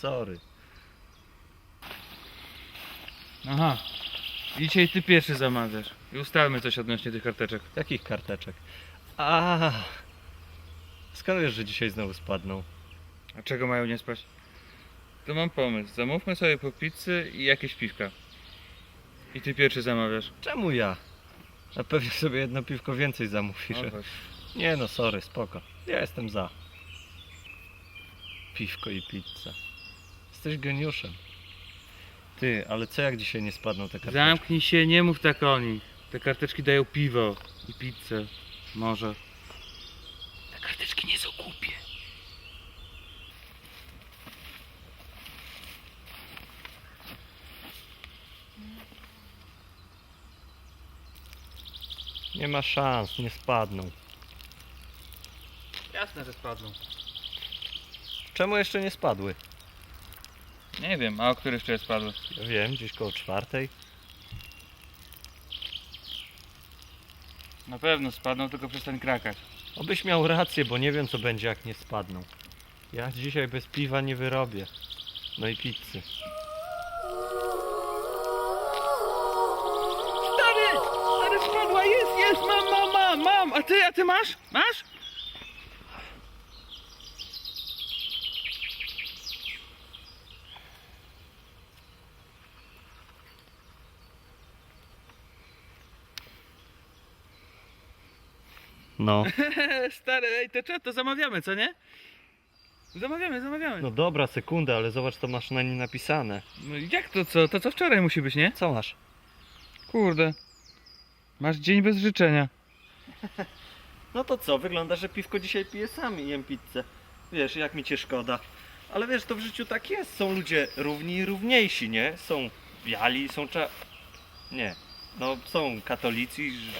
sorry. Aha. Dzisiaj ty pierwszy zamawiasz. I ustalmy coś odnośnie tych karteczek. Jakich karteczek? A, skąd wiesz, że dzisiaj znowu spadną? A czego mają nie spać? To mam pomysł. Zamówmy sobie po pizzy i jakieś piwka. I ty pierwszy zamawiasz. Czemu ja? Na pewno sobie jedno piwko więcej zamówisz. No. Nie no, sorry, spoko. Ja jestem za. Piwko i pizza. Jesteś geniuszem. Ty, ale co jak dzisiaj nie spadną te karteczki? Zamknij się, nie mów tak o nich. Te karteczki dają piwo i pizzę. Może. Te karteczki nie są głupie. Nie ma szans, nie spadną. Jasne, że spadną. Czemu jeszcze nie spadły? Nie wiem, a o których jeszcze spadły? Ja wiem, gdzieś koło czwartej. Na pewno spadną, tylko przestań krakać. Obyś miał rację, bo nie wiem co będzie jak nie spadną. Ja dzisiaj bez piwa nie wyrobię. No i pizzy. Stary! Stary spadła, jest, jest, mam, mam, mam, mam! A ty, a ty masz? Masz? No. Stary, ej, to co, to zamawiamy, co nie? Zamawiamy, zamawiamy. No dobra, sekundę, ale zobacz co masz na nim napisane. No i jak to co? To co wczoraj musi być, nie? Co masz? Kurde. Masz dzień bez życzenia. No to co, wygląda, że piwko dzisiaj pije sam i jem pizzę. Wiesz, jak mi cię szkoda. Ale wiesz, to w życiu tak jest. Są ludzie równi i równiejsi, nie? Są biali, są cza... Nie. No, są katolicy, ż- nie.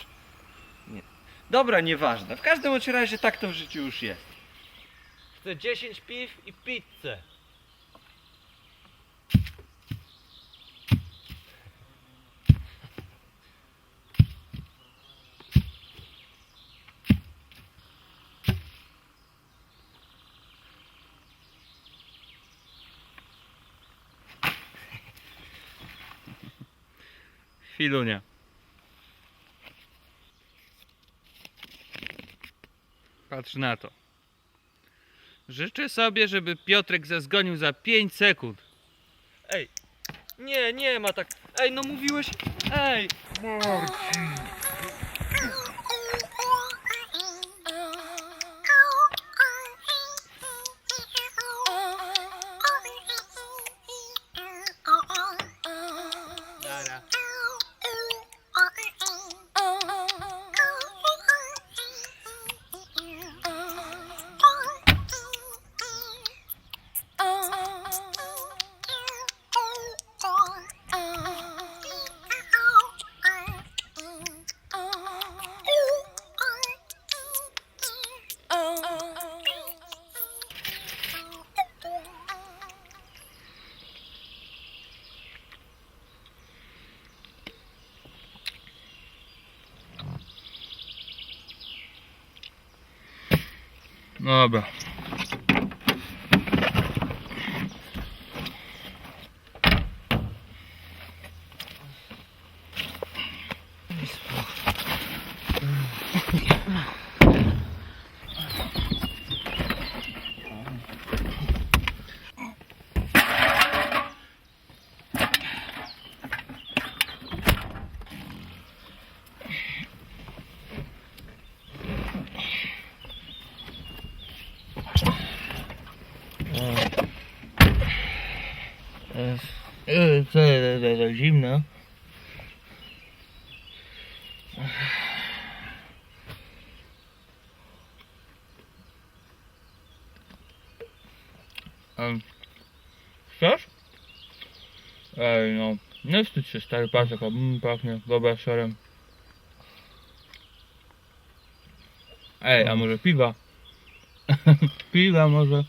Dobra, nieważne. W każdym bądź razie tak to w życiu już jest. Chcę 10 piw i pizzę. Chwilunia. Patrz na to. Życzę sobie, żeby Piotrek zezgonił za 5 sekund. Ej, nie, nie ma tak. Ej, no mówiłeś. Ej, Dara. Dobra. Co, to, to, to zimno. Chcesz? Ej, no. Nie wstydź się, stary jaka mm, pachnie bobaszerem. Ej, a może piwa? piwa może?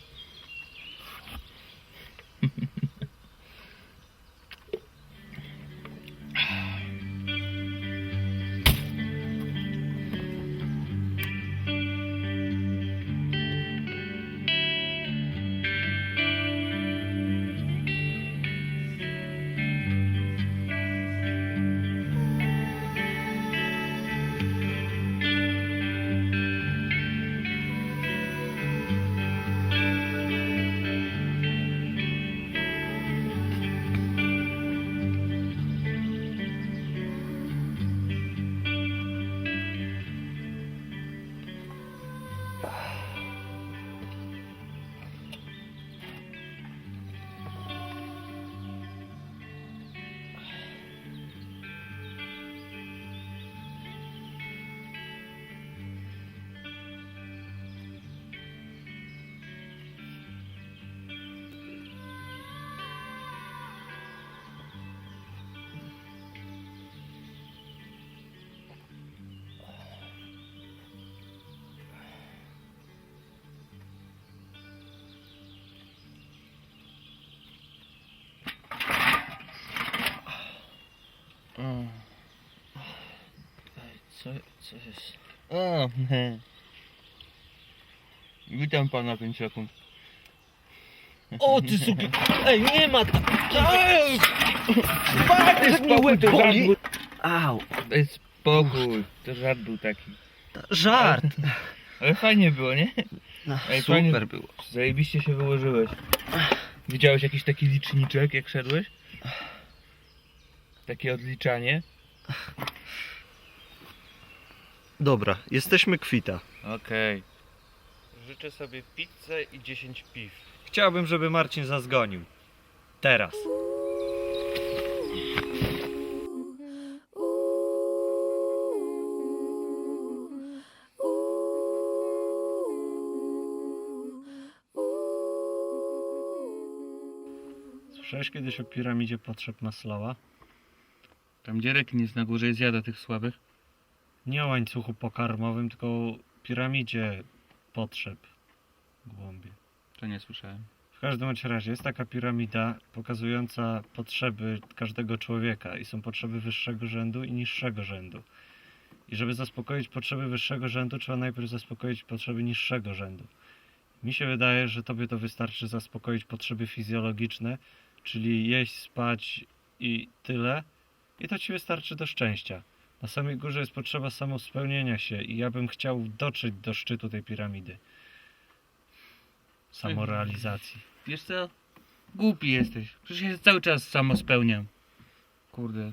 Co, co jest? O, he. Witam pana 5 sekund. O ty suki! Ej, nie ma! Spokój, to żart był. Au! Daj spokój, to żart był taki. Żart! Ale fajnie było, nie? No, Ej, fajnie. super było. Zajebiście się wyłożyłeś. Widziałeś jakiś taki liczniczek, jak szedłeś? Takie odliczanie? Dobra, jesteśmy kwita. Okej. Życzę sobie pizzę i 10 piw. Chciałbym, żeby Marcin zazgonił. Teraz. Słyszałeś kiedyś o piramidzie potrzeb Maslowa? Tam gdzie rekin jest na górze i zjada tych słabych? Nie o łańcuchu pokarmowym, tylko o piramidzie potrzeb głębiej. To nie słyszałem. W każdym bądź razie jest taka piramida pokazująca potrzeby każdego człowieka i są potrzeby wyższego rzędu i niższego rzędu. I żeby zaspokoić potrzeby wyższego rzędu, trzeba najpierw zaspokoić potrzeby niższego rzędu. Mi się wydaje, że tobie to wystarczy zaspokoić potrzeby fizjologiczne, czyli jeść, spać i tyle. I to ci wystarczy do szczęścia. Na samej górze jest potrzeba samospełnienia się i ja bym chciał dotrzeć do szczytu tej piramidy. Samorealizacji. Wiesz co? Głupi jesteś. Przecież ja się cały czas samo spełniam. Kurde,